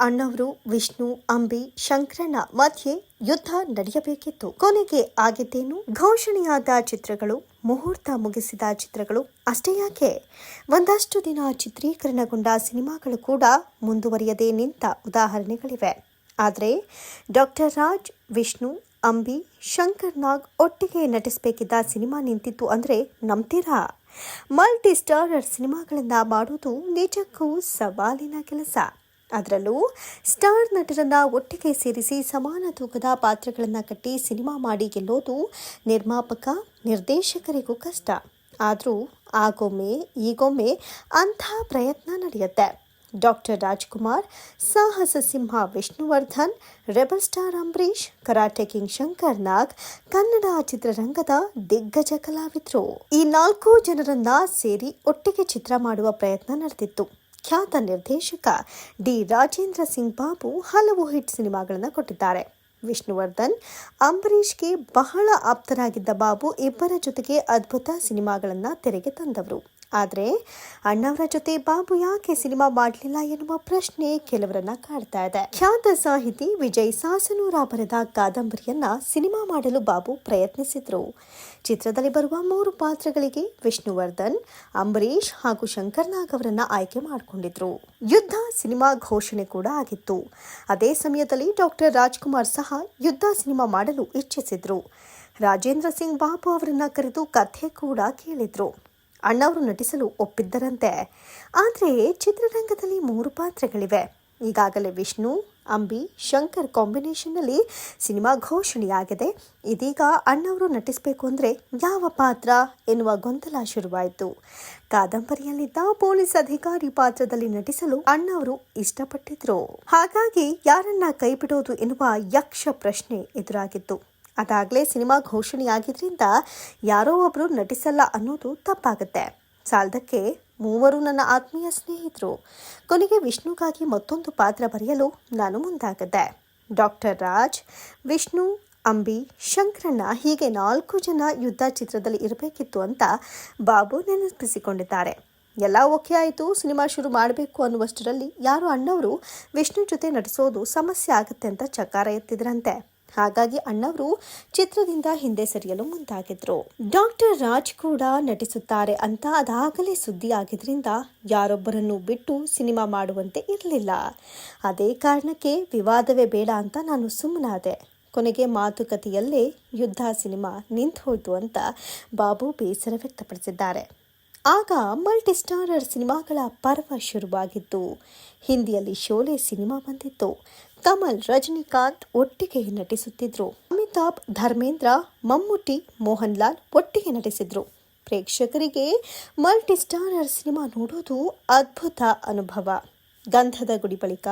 ಅಣ್ಣವರು, ವಿಷ್ಣು, ಅಂಬಿ, ಶಂಕರನ ಮಧ್ಯೆ ಯುದ್ಧ ನಡೆಯಬೇಕಿತ್ತು. ಕೊನೆಗೆ ಆಗಿದ್ದೇನು? ಘೋಷಣೆಯಾದ ಚಿತ್ರಗಳು, ಮುಹೂರ್ತ ಮುಗಿಸಿದ ಚಿತ್ರಗಳು ಅಷ್ಟೇ ಯಾಕೆ? ಒಂದಷ್ಟು ದಿನ ಚಿತ್ರೀಕರಣಗೊಂಡ ಸಿನಿಮಾಗಳು ಕೂಡ ಮುಂದುವರಿಯದೆ ನಿಂತ ಉದಾಹರಣೆಗಳಿವೆ. ಆದರೆ ಡಾಕ್ಟರ್ ರಾಜ್, ವಿಷ್ಣು, ಅಂಬಿ, ಶಂಕರ್ ನಾಗ್ ಒಟ್ಟಿಗೆ ನಟಿಸಬೇಕಿದ್ದ ಸಿನಿಮಾ ನಿಂತಿತ್ತು ಅಂದರೆ ನಂಬ್ತೀರಾ? ಮಲ್ಟಿ ಸ್ಟಾರರ್ ಸಿನಿಮಾಗಳನ್ನ ಮಾಡೋದು ನಿಜಕ್ಕೂ ಸವಾಲಿನ ಕೆಲಸ. ಅದರಲ್ಲೂ ಸ್ಟಾರ್ ನಟರನ್ನ ಒಟ್ಟಿಗೆ ಸೇರಿಸಿ ಸಮಾನ ತೂಕದ ಪಾತ್ರಗಳನ್ನು ಕಟ್ಟಿ ಸಿನಿಮಾ ಮಾಡಿ ಗೆಲ್ಲೋದು ನಿರ್ಮಾಪಕ, ನಿರ್ದೇಶಕರಿಗೂ ಕಷ್ಟ. ಆದರೂ ಆಗೊಮ್ಮೆ, ಈಗೊಮ್ಮೆ ಅಂಥ ಪ್ರಯತ್ನ ನಡೆಯುತ್ತೆ. ಡಾಕ್ಟರ್ ರಾಜ್ಕುಮಾರ್, ಸಾಹಸ ಸಿಂಹ Vishnuvardhan, rebel star Ambareesh, karate king Shankar Nag, Kannada ಚಿತ್ರರಂಗದ ದಿಗ್ಗಜ ಕಲಾವಿದರು. ಈ ನಾಲ್ಕು ಜನರನ್ನ ಸೇರಿ ಒಟ್ಟಿಗೆ ಚಿತ್ರ ಮಾಡುವ ಪ್ರಯತ್ನ ನಡೆದಿತ್ತು. ಖ್ಯಾತ ನಿರ್ದೇಶಕ ಡಿ. ರಾಜೇಂದ್ರ ಸಿಂಗ್ ಬಾಬು ಹಲವು ಹಿಟ್ ಸಿನಿಮಾಗಳನ್ನು ಕೊಟ್ಟಿದ್ದಾರೆ. ವಿಷ್ಣುವರ್ಧನ್, ಅಂಬರೀಷ್ಗೆ ಬಹಳ ಆಪ್ತರಾಗಿದ್ದ ಬಾಬು ಇಬ್ಬರ ಜೊತೆಗೆ ಅದ್ಭುತ ಸಿನಿಮಾಗಳನ್ನು ತೆರೆಗೆ ತಂದವರು. ಆದರೆ ಅಣ್ಣವರ ಜೊತೆ ಬಾಬು ಯಾಕೆ ಸಿನಿಮಾ ಮಾಡಲಿಲ್ಲ ಎನ್ನುವ ಪ್ರಶ್ನೆ ಕೆಲವರನ್ನ ಕಾಡ್ತಾ ಇದೆ. ಖ್ಯಾತ ಸಾಹಿತಿ ವಿಜಯ್ ಸಾಸನೂರ ಬರೆದ ಕಾದಂಬರಿಯನ್ನ ಸಿನಿಮಾ ಮಾಡಲು ಬಾಬು ಪ್ರಯತ್ನಿಸಿದ್ರು. ಚಿತ್ರದಲ್ಲಿ ಬರುವ ಮೂರು ಪಾತ್ರಗಳಿಗೆ ವಿಷ್ಣುವರ್ಧನ್, ಅಂಬರೀಷ್ ಹಾಗೂ ಶಂಕರ್ ನಾಗ್ ಅವರನ್ನ ಆಯ್ಕೆ ಮಾಡಿಕೊಂಡಿದ್ರು. ಯುದ್ಧ ಸಿನಿಮಾ ಘೋಷಣೆ ಕೂಡ ಆಗಿತ್ತು. ಅದೇ ಸಮಯದಲ್ಲಿ ಡಾಕ್ಟರ್ ರಾಜ್ಕುಮಾರ್ ಸಹ ಯುದ್ಧ ಸಿನಿಮಾ ಮಾಡಲು ಇಚ್ಛಿಸಿದ್ರು. ರಾಜೇಂದ್ರ ಸಿಂಗ್ ಬಾಬು ಅವರನ್ನ ಕರೆದು ಕಥೆ ಕೂಡ ಕೇಳಿದ್ರು. ಅಣ್ಣವರು ನಟಿಸಲು ಒಪ್ಪಿದ್ದರಂತೆ. ಆದರೆ ಚಿತ್ರರಂಗದಲ್ಲಿ ಮೂರು ಪಾತ್ರಗಳಿವೆ. ಈಗಾಗಲೇ ವಿಷ್ಣು, ಅಂಬಿ, ಶಂಕರ್ ಕಾಂಬಿನೇಷನ್ನಲ್ಲಿ ಸಿನಿಮಾ ಘೋಷಣೆಯಾಗಿದೆ. ಇದೀಗ ಅಣ್ಣವರು ನಟಿಸಬೇಕು ಅಂದರೆ ಯಾವ ಪಾತ್ರ ಎನ್ನುವ ಗೊಂದಲ ಶುರುವಾಯಿತು. ಕಾದಂಬರಿಯಲ್ಲಿದ್ದ ಪೊಲೀಸ್ ಅಧಿಕಾರಿ ಪಾತ್ರದಲ್ಲಿ ನಟಿಸಲು ಅಣ್ಣವರು ಇಷ್ಟಪಟ್ಟಿದ್ರು. ಹಾಗಾಗಿ ಯಾರನ್ನ ಕೈಬಿಡೋದು ಎನ್ನುವ ಯಕ್ಷ ಪ್ರಶ್ನೆ ಎದುರಾಗಿತ್ತು. ಅದಾಗಲೇ ಸಿನಿಮಾ ಘೋಷಣೆಯಾಗಿದ್ದರಿಂದ ಯಾರೋ ಒಬ್ಬರು ನಟಿಸಲ್ಲ ಅನ್ನೋದು ತಪ್ಪಾಗುತ್ತೆ. ಸಾಲದಕ್ಕೆ ಮೂವರು ನನ್ನ ಆತ್ಮೀಯ ಸ್ನೇಹಿತರು. ಕೊನೆಗೆ ವಿಷ್ಣುಗಾಗಿ ಮತ್ತೊಂದು ಪಾತ್ರ ಬರೆಯಲು ನಾನು ಮುಂದಾಗದ್ದೆ. ಡಾಕ್ಟರ್ ರಾಜ್, ವಿಷ್ಣು, ಅಂಬಿ, ಶಂಕರಣ್ಣ ಹೀಗೆ ನಾಲ್ಕು ಜನ ಯುದ್ಧ ಚಿತ್ರದಲ್ಲಿ ಇರಬೇಕಿತ್ತು ಅಂತ ಬಾಬು ನೆನಪಿಸಿಕೊಂಡಿದ್ದಾರೆ. ಎಲ್ಲ ಓಕೆ ಆಯಿತು, ಸಿನಿಮಾ ಶುರು ಮಾಡಬೇಕು ಅನ್ನುವಷ್ಟರಲ್ಲಿ ಯಾರು ಅಣ್ಣವರು ವಿಷ್ಣು ಜೊತೆ ನಟಿಸೋದು ಸಮಸ್ಯೆ ಆಗುತ್ತೆ ಅಂತ ಚಕಾರ ಎತ್ತಿದ್ರಂತೆ. ಹಾಗಾಗಿ ಅಣ್ಣವರು ಚಿತ್ರದಿಂದ ಹಿಂದೆ ಸರಿಯಲು ಮುಂದಾಗಿದ್ರು. ಡಾಕ್ಟರ್ ರಾಜ್ ಕೂಡ ನಟಿಸುತ್ತಾರೆ ಅಂತ ಅದಾಗಲೇ ಸುದ್ದಿ ಆಗಿದ್ರಿಂದ ಯಾರೊಬ್ಬರನ್ನು ಬಿಟ್ಟು ಸಿನಿಮಾ ಮಾಡುವಂತೆ ಇರಲಿಲ್ಲ. ಅದೇ ಕಾರಣಕ್ಕೆ ವಿವಾದವೇ ಬೇಡ ಅಂತ ನಾನು ಸುಮ್ಮನಾದೆ. ಕೊನೆಗೆ ಮಾತುಕತೆಯಲ್ಲೇ ಯುದ್ಧ ಸಿನಿಮಾ ನಿಂತು ಹೋಯ್ತು ಅಂತ ಬಾಬು ಬೇಸರ ವ್ಯಕ್ತಪಡಿಸಿದ್ದಾರೆ. ಆಗ ಮಲ್ಟಿ ಸ್ಟಾರರ್ ಸಿನಿಮಾಗಳ ಪರ್ವ ಶುರುವಾಗಿತ್ತು. ಹಿಂದಿಯಲ್ಲಿ ಶೋಲೆ ಸಿನಿಮಾ ಬಂದಿತ್ತು. ಕಮಲ್, ರಜನಿಕಾಂತ್ ಒಟ್ಟಿಗೆ ನಟಿಸುತ್ತಿದ್ರು. ಅಮಿತಾಬ್, ಧರ್ಮೇಂದ್ರ, ಮಮ್ಮೂಟಿ ಮೋಹನ್ ಲಾಲ್ ಒಟ್ಟಿಗೆ ನಟಿಸಿದ್ರು. ಪ್ರೇಕ್ಷಕರಿಗೆ ಮಲ್ಟಿ ಸ್ಟಾರರ್ ಸಿನಿಮಾ ನೋಡೋದು ಅದ್ಭುತ ಅನುಭವ. ಗಂಧದ ಗುಡಿ ಬಳಿಕ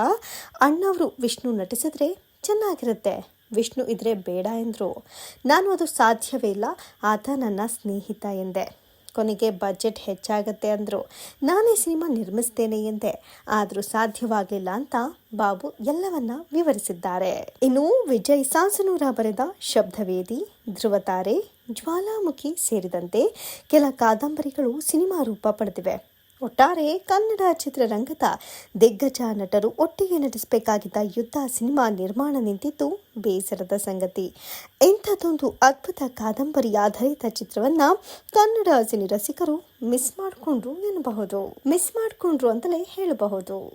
ಅಣ್ಣವರು ವಿಷ್ಣು ನಟಿಸಿದ್ರೆ ಚೆನ್ನಾಗಿರುತ್ತೆ. ವಿಷ್ಣು ಇದ್ರೆ ಬೇಡ ಎಂದರು. ನಾನು ಅದು ಸಾಧ್ಯವೇ ಇಲ್ಲ. ಆತ ನನ್ನ ಸ್ನೇಹಿತ ಎಂದೆ. ಕೊನೆಗೆ ಬಜೆಟ್ ಹೆಚ್ಚಾಗತ್ತೆ ಅಂದರು. ನಾನೇ ಸಿನಿಮಾ ನಿರ್ಮಿಸ್ತೇನೆ ಎಂದೆ. ಆದರೂ ಸಾಧ್ಯವಾಗಲಿಲ್ಲ ಅಂತ ಬಾಬು ಎಲ್ಲವನ್ನ ವಿವರಿಸಿದ್ದಾರೆ. ಇನ್ನು ವಿಜಯ್ ಸಾಸನೂರ ಬರೆದ ಶಬ್ದವೇದಿ, ಧ್ರುವತಾರೆ, ಜ್ವಾಲಾಮುಖಿ ಸೇರಿದಂತೆ ಕೆಲ ಕಾದಂಬರಿಗಳು ಸಿನಿಮಾ ರೂಪ ಪಡೆದಿವೆ. ಒಟ್ಟಾರೆ ಕನ್ನಡ ಚಿತ್ರರಂಗದ ದಿಗ್ಗಜ ನಟರು ಒಟ್ಟಿಗೆ ನಟಿಸಬೇಕಾಗಿದ್ದ ಯುದ್ಧ ಸಿನಿಮಾ ನಿರ್ಮಾಣ ನಿಂತಿದ್ದು ಬೇಸರದ ಸಂಗತಿ. ಇಂಥದ್ದೊಂದು ಅದ್ಭುತ ಕಾದಂಬರಿ ಆಧಾರಿತ ಚಿತ್ರವನ್ನ ಕನ್ನಡ ಸಿನಿ ರಸಿಕರು ಮಿಸ್ ಮಾಡಿಕೊಂಡ್ರು ಎನ್ನಬಹುದು. ಮಿಸ್ ಮಾಡಿಕೊಂಡ್ರು ಅಂತಲೇ ಹೇಳಬಹುದು.